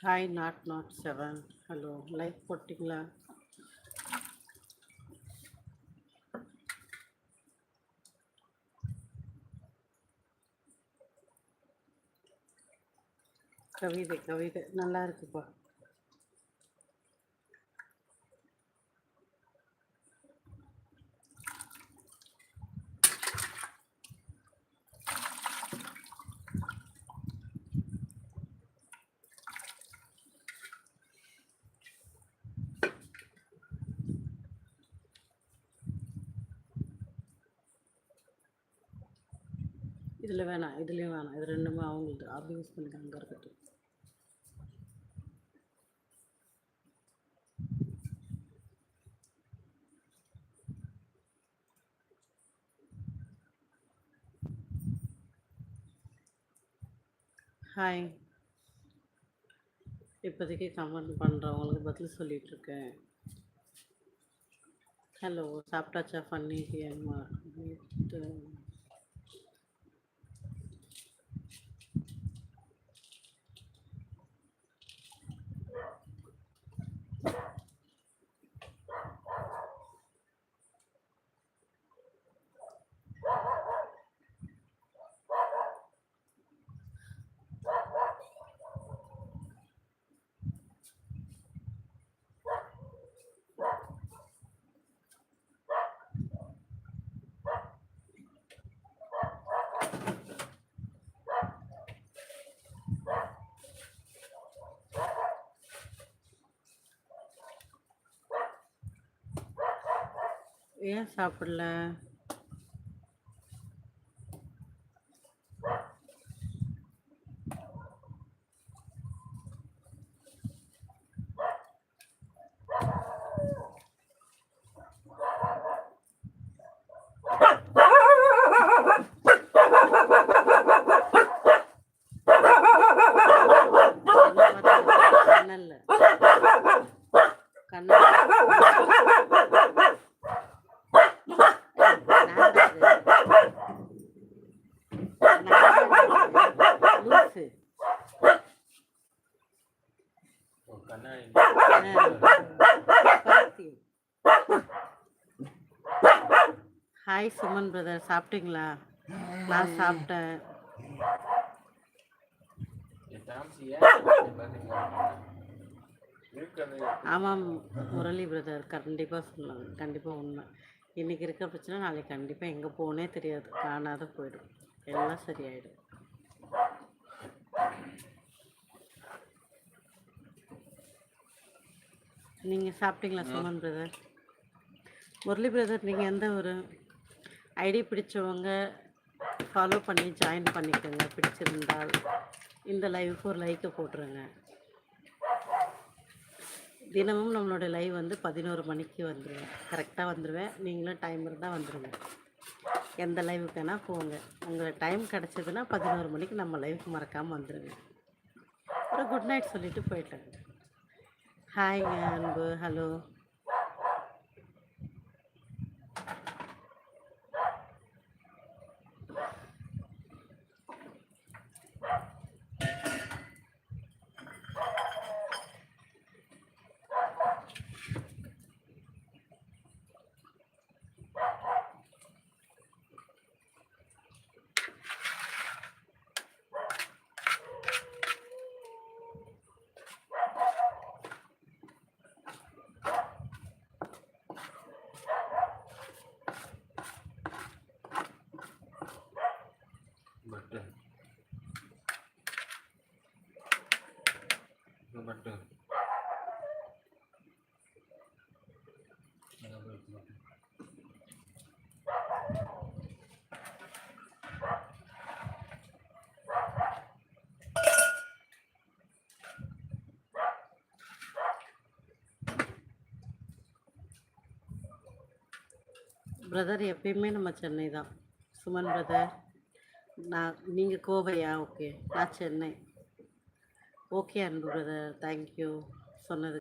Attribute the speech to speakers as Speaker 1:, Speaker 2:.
Speaker 1: Hi not not seven hello like போட்டிங்களா? கவிதை கவிதை. நல்லா இருக்குப்பா. இதில் வேணாம் இதுலேயும் வேணாம் இது ரெண்டுமே அவங்களுக்கு அப்படி யூஸ் பண்ணிக்க அங்கே இருக்கட்டும். ஹாய் இப்போதைக்கு கமெண்ட் பண்ணுறவங்களுக்கு பதில் சொல்லிகிட்ருக்கேன் இருக்கேன். ஹலோ சாப்பிட்டாச்சா ஃபன்னி அம்மா ஏன் சாப்பிடல? கண்ணல்ல. கண்ணல்ல. ஹாய் சுமன் பிரதர் சாப்பிட்டீங்களா? நான் சாப்பிட்டேன். ஆமாம் முரளி பிரதர் கண்டிப்பாக சொன்னாங்க. கண்டிப்பாக உண்மை. இன்றைக்கி இருக்கிற பிரச்சனை நாளைக்கு கண்டிப்பாக எங்கே போகணே தெரியாது. காணாத போயிடும். எல்லாம் சரியாயிடும். நீங்கள் சாப்பிட்டீங்களா சுமன் பிரதர் முரளி பிரதர் நீங்கள் எந்த ஒரு ஐடி பிடிச்சவங்க ஃபாலோ பண்ணி ஜாயின் பண்ணிக்கோங்க. பிடிச்சிருந்தால் இந்த லைவுக்கு ஒரு லைக்கை போட்டுருங்க. தினமும் நம்மளோட லைவ் வந்து பதினோரு மணிக்கு வந்துடுவேன் கரெக்டாக வந்துடுவேன் நீங்களும் டைம் இருந்தால் வந்துடுங்க எந்த லைவுக்கு வேணால் போங்க. உங்களுக்கு டைம் கிடச்சதுன்னா பதினோரு மணிக்கு நம்ம லைவுக்கு மறக்காமல் வந்துடுங்க அப்புறம் குட் நைட் சொல்லிவிட்டு போயிட்டாங்க ஹாய்ங்க அன்பு. ஹலோ பிரதர் எப்பயுமே நம்ம சென்னை தான். சுமன் பிரதர் நான் நீங்கள் கோவையா? ஓகே நான் Chennai. Okay Anbu brother thank you சொன்னது